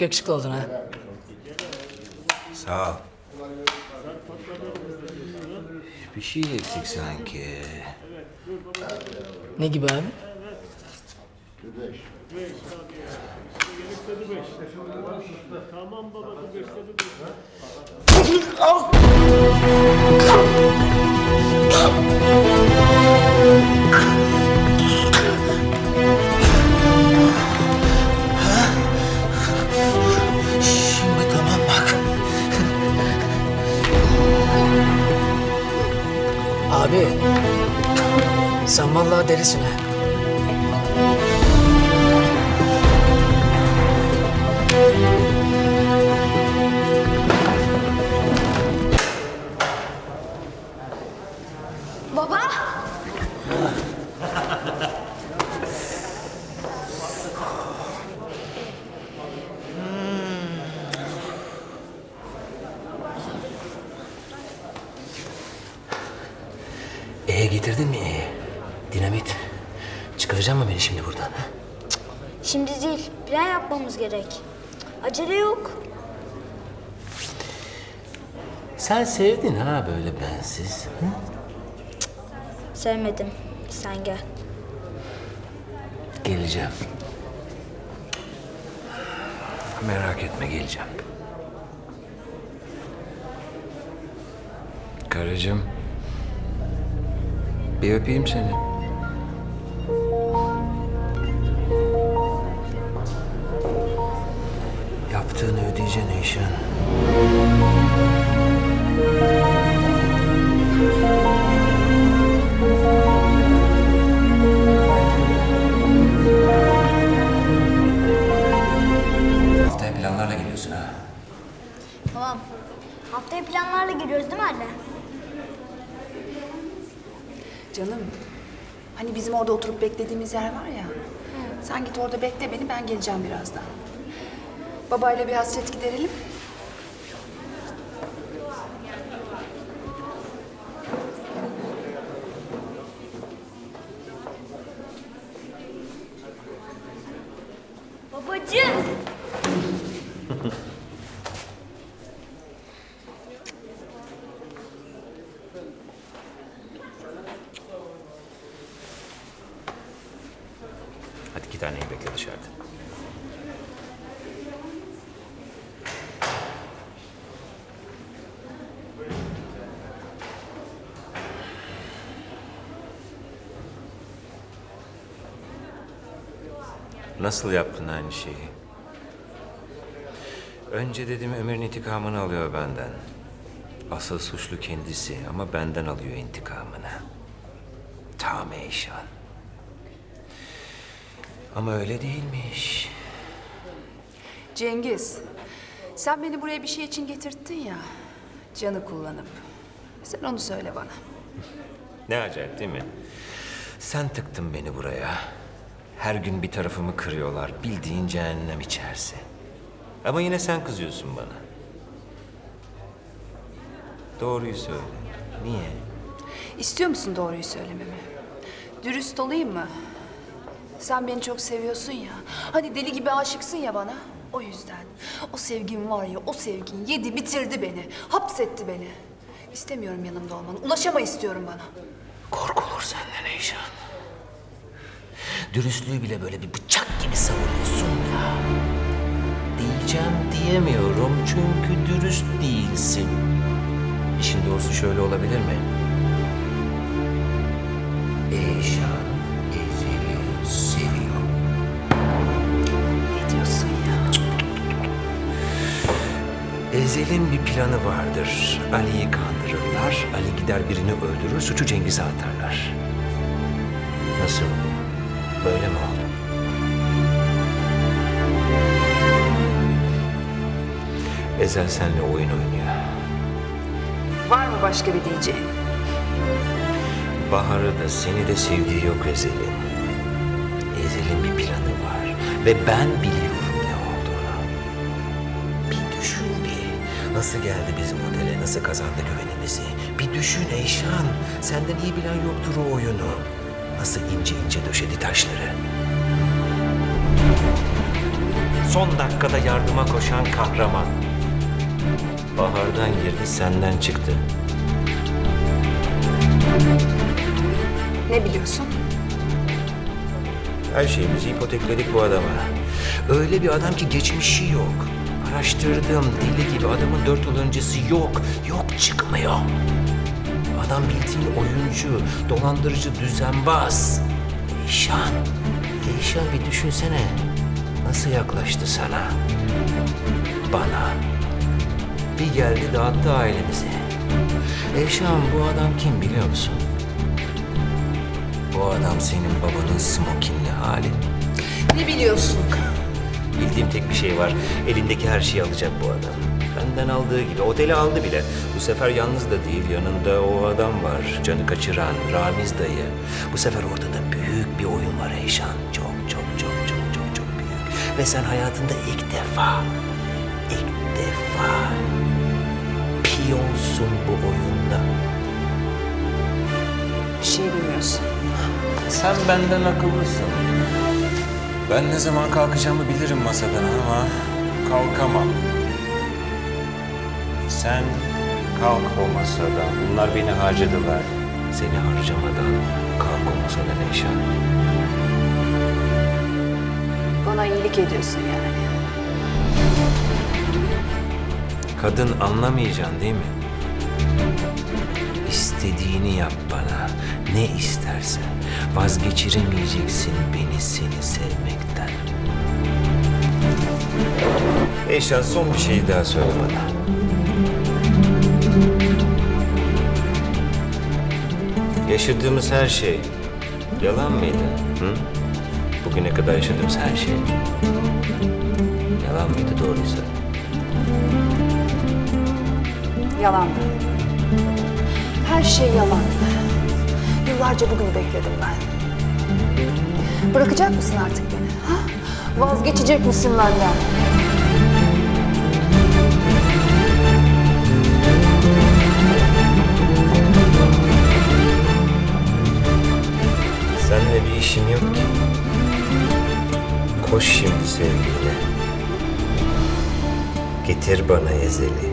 Çok yakışıklı oldun ha. Sağ ol. Bir şey eksik sanki. Ne gibi abi? Şimdi Abi. Sen vallahi delisin ha. Baba! E getirdin mi? Dinamit. Çıkaracak mı beni şimdi buradan? Ha? Şimdi değil, plan yapmamız gerek. Acele yok. Sen sevdin ha böyle bensiz. Hı? Sevmedim. Sen gel. Geleceğim. Merak etme geleceğim. Karıcığım. Bir öpeyim seni. Yaptığını ödeyeceksin Eyşan. Haftaya planlarla geliyorsun ha. Tamam. Haftaya planlarla giriyoruz değil mi anne? Canım, hani bizim orada oturup beklediğimiz yer var ya. Sen git orada bekle beni, ben geleceğim birazdan. Babayla bir hasret giderelim. Taneyi bekle dışarıda. Nasıl yaptın aynı şeyi? Önce dedim Ömer'in intikamını alıyor benden. Asıl suçlu kendisi ama benden alıyor intikamını. Tam Eyşan. Ama öyle değilmiş. Cengiz, sen beni buraya bir şey için getirttin ya. Canı kullanıp. Sen onu söyle bana. Ne acayip değil mi? Sen tıktın beni buraya. Her gün bir tarafımı kırıyorlar. Bildiğin cehennem içerisi. Ama yine sen kızıyorsun bana. Doğruyu söyle. Niye? İstiyor musun doğruyu söylememi? Dürüst olayım mı? Sen beni çok seviyorsun ya. Hani deli gibi aşıksın ya bana. O yüzden. O sevgin var ya, o sevgin yedi bitirdi beni. Hapsetti beni. İstemiyorum yanımda olmanı. Ulaşama istiyorum bana. Korkulur senden Eyşan. Dürüstlüğü bile böyle bir bıçak gibi savuruyorsun ya. Diyeceğim diyemiyorum çünkü dürüst değilsin. İşin doğrusu şöyle olabilir mi? Eyşan Ezel'in bir planı vardır. Ali'yi kandırırlar. Ali gider birini öldürür, suçu Cengiz'e atarlar. Nasıl? Böyle mi oldu? Ezel seninle oyun oynuyor. Var mı başka bir diyeceğin? Bahar'ı da seni de sevdiği yok Ezel'in. Ezel'in bir planı var. Ve ben biliyorum Nasıl geldi bizim otele, nasıl kazandı güvenimizi? Bir düşün Eyşan. Senden iyi bilen yoktur o oyunu. Nasıl ince ince döşedi taşları. son dakikada yardıma koşan kahraman. Bahardan girdi, senden çıktı. Ne biliyorsun? Her şeyimizi ipotekledik bu adama. Öyle bir adam ki geçmişi yok. Araştırdım deli gibi adamın dört yıl öncesi yok. Yok çıkmıyor. Adam bildiğin oyuncu, dolandırıcı, düzenbaz. Eyşan, Eyşan bir düşünsene. Nasıl yaklaştı sana? Bana. Bir geldi dağıttı ailemizi. Eyşan bu adam kim biliyor musun? Bu adam senin babanın smokinli hali. Ne biliyorsun? Bildiğim tek bir şey var. Elindeki her şeyi alacak bu adam. Benden aldığı gibi. Oteli aldı bile. Bu sefer yalnız da değil. Yanında o adam var. Canı kaçıran Ramiz dayı. Bu sefer ortada büyük bir oyun var Eyşan. Çok çok çok çok çok çok büyük. Ve sen hayatında ilk defa, ilk defa piyonsun bu oyunda. Bir şey bilmiyorsun. Sen benden akıllısın. Ben ne zaman kalkacağımı bilirim masadan ama kalkamam. Sen kalk o masadan. Bunlar beni harcadılar. Seni harcamadan kalk o masadan Eyşan. Bana iyilik ediyorsun yani. Kadın anlamayacaksın değil mi? İstediğini yap bana. Ne istersen. Vazgeçiremeyeceksin beni seni sevmekten. Eyşan son bir şey daha söyle bana. Yaşadığımız her şey yalan mıydı? Hı? Bugüne kadar yaşadığımız her şey. Yalan mıydı doğruyu söyle. Yalandı. Her şey yalandı. Yıllarca bugünü bekledim ben. Bırakacak mısın artık beni? Ha? Vazgeçecek misin benden? Seninle bir işim yok ki. Koş şimdi sevgiline. Getir bana ezeli.